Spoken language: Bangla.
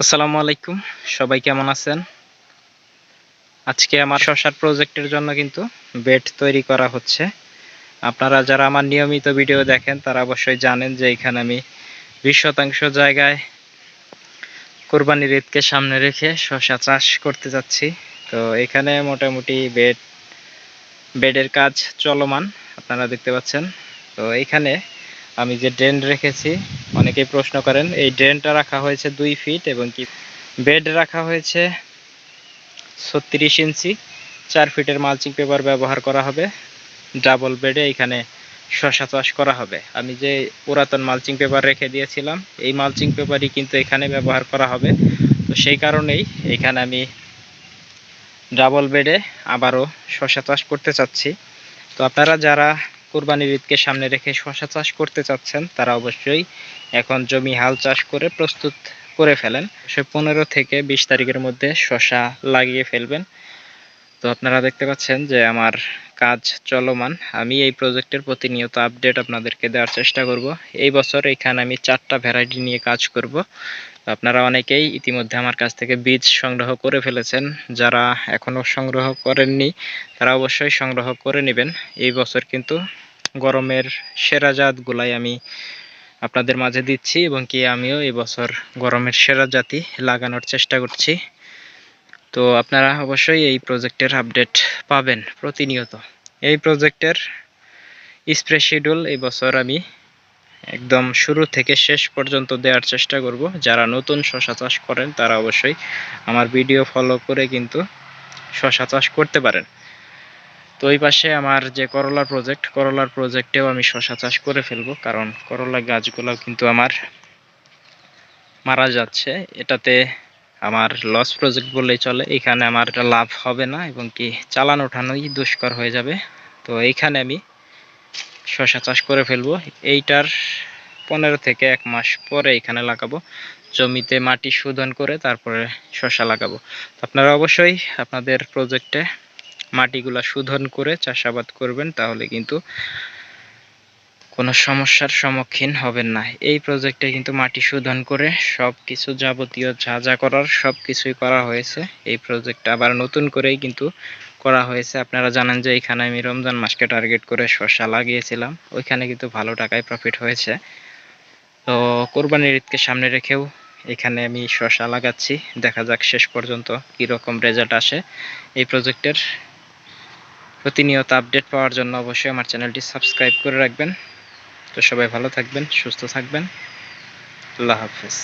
আসসালামু আলাইকুম। সবাই কেমন আছেন? আজকে আমার শশার প্রজেক্টের জন্য কিন্তু বেড তৈরি করা হচ্ছে। আপনারা যারা আমার নিয়মিত ভিডিও দেখেন, তারা অবশ্যই জানেন যে এখানে আমি বিশ শতাংশ জায়গায় কোরবানির ঈদকে সামনে রেখে শশা চাষ করতে যাচ্ছি। তো এখানে মোটামুটি বেড বেডের কাজ চলমান, আপনারা দেখতে পাচ্ছেন। তো এখানে আমি যে ড্রেন রেখেছি অনেকেই প্রশ্ন করেন, এই ড্রেনটা রাখা হয়েছে দুই ফিট এবং কি বেড রাখা হয়েছে ছত্রিশ ইঞ্চি, চার ফিটের মালচিং পেপার ব্যবহার করা হবে, ডাবল বেডে এখানে শশা চাষ করা হবে। আমি যে পুরাতন মালচিং পেপার রেখে দিয়েছিলাম, এই মালচিং পেপারই কিন্তু এখানে ব্যবহার করা হবে। তো সেই কারণেই এখানে আমি ডাবল বেডে আবারও শশা চাষ করতে চাচ্ছি। তো আপনারা যারা কোরবানির ঈদকে সামনে রেখে শশা চাষ করতে চাচ্ছেন, তারা অবশ্যই এখন জমি হাল চাষ করে প্রস্তুত করে ফেলেন। সে পনেরো থেকে বিশ তারিখের মধ্যে শশা লাগিয়ে ফেলবেন। তো আপনারা দেখতে পাচ্ছেন যে আমার কাজ চলমান। আমি এই প্রজেক্টের প্রতিনিয়ত আপডেট আপনাদেরকে দেওয়ার চেষ্টা করব। এই বছর এখানে আমি চারটা ভ্যারাইটি নিয়ে কাজ করব। আপনারা অনেকেই ইতিমধ্যে আমার কাছ থেকে বীজ সংগ্রহ করে ফেলেছেন। যারা এখনও সংগ্রহ করেননি, তারা অবশ্যই সংগ্রহ করে নেবেন। এই বছর কিন্তু গরমের সেরা জাতগুলাই আমি আপনাদের মাঝে দিচ্ছি এবং কি আমিও এবছর গরমের সেরা জাতি লাগানোর চেষ্টা করছি। তো আপনারা অবশ্যই এই প্রজেক্টের আপডেট পাবেন প্রতিনিয়ত। এই প্রজেক্টের স্প্রে শিডিউল এই বছর আমি একদম শুরু থেকে শেষ পর্যন্ত দেওয়ার চেষ্টা করব। যারা নতুন শশা চাষ করেন তারা অবশ্যই আমার ভিডিও ফলো করে কিন্তু শশা চাষ করতে পারেন। তো ওই পাশে আমার যে করলার প্রজেক্ট করলার প্রজেক্টেও আমি শশা চাষ করে ফেলব, কারণ করলা গাছগুলো কিন্তু আমার মারা যাচ্ছে। এটাতে আমার লস প্রজেক্ট বললেই চলে। এখানে আমার এটা লাভ হবে না, এবং কি চালান ওঠানোই দুষ্কর হয়ে যাবে। তো এইখানে আমি শশা চাষ করে ফেলব। এইটার পনেরো থেকে এক মাস পরে এখানে লাগাবো। জমিতে মাটি শোধন করে তারপরে শশা লাগাবো। আপনারা অবশ্যই আপনাদের প্রজেক্টে মাটিগুলা শোধন করে চাষাবাদ করবেন, তাহলে কিন্তু কোনো সমস্যার সম্মুখীন হবেন না। এই প্রজেক্টে কিন্তু মাটি শোধন করে সব কিছু যাবতীয় যা যা করার সব কিছুই করা হয়েছে। এই প্রজেক্ট আবার নতুন করেই কিন্তু করা হয়েছে। আপনারা জানেন যে এখানে আমি রমজান মাসকে টার্গেট করে শসা লাগিয়েছিলাম। ওইখানে কিন্তু ভালো টাকায় প্রফিট হয়েছে। তো কোরবানির ঈদকে সামনে রেখেও এখানে আমি শসা লাগাচ্ছি। দেখা যাক শেষ পর্যন্ত কীরকম রেজাল্ট আসে। এই প্রজেক্টের প্রতিনিয়ত আপডেট পাওয়ার জন্য অবশ্যই আমার চ্যানেলটি সাবস্ক্রাইব করে রাখবেন। তো সবাই ভালো থাকবেন, সুস্থ থাকবেন। আল্লাহ হাফেজ।